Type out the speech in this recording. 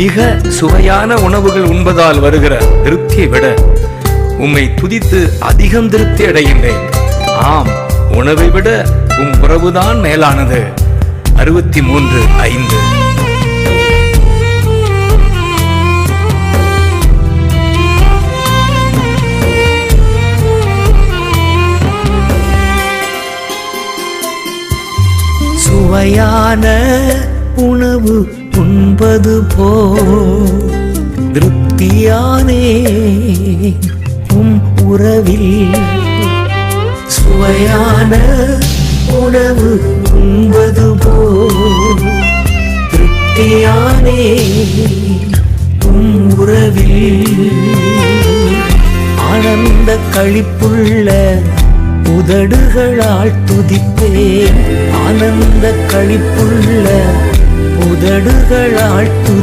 மிக சுவையான உணவுகள் உண்பதால் வருகிற திருப்தியை விட உம்மை துதித்து அதிகம் திருப்தி அடைகின்றேன். ஆம் உணவை விட உம் உறவுதான் மேலானது. அறுபத்தி மூன்று ஐந்து. சுவையான உணவு என்பது போ திருப்தியானே உம் உறவில். சுவையான உணவு உண்பது போ திருப்தியானே உம் உறவில். ஆனந்த கழிப்புள்ள உதடுகளால் துதிப்பே ஆனந்த கழிப்புள்ள உதடுகளால் துதி